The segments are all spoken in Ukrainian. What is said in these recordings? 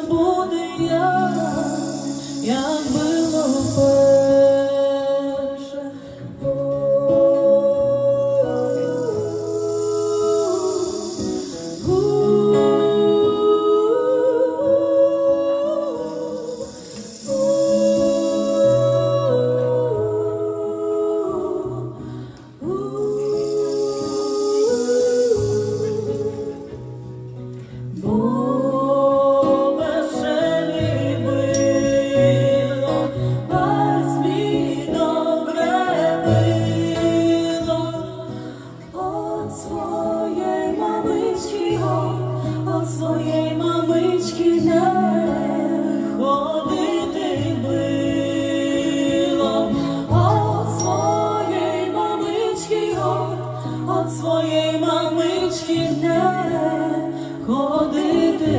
буде я, як було своєї мамички, от своєї мамички не ходити било, от своєї мамички, от своєї мамички не ходити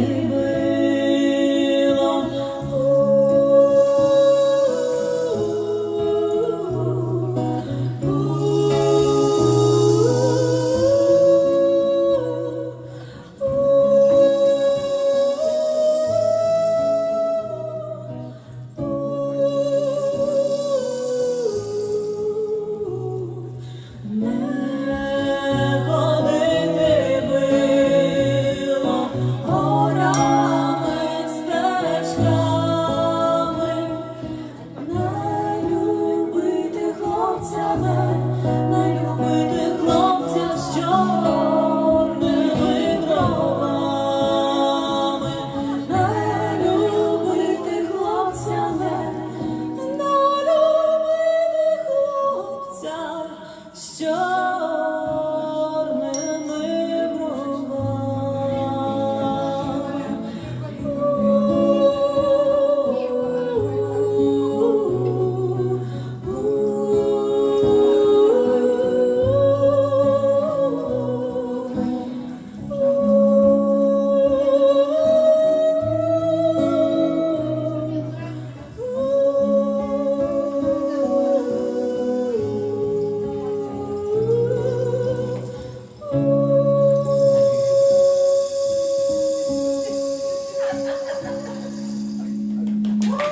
joy.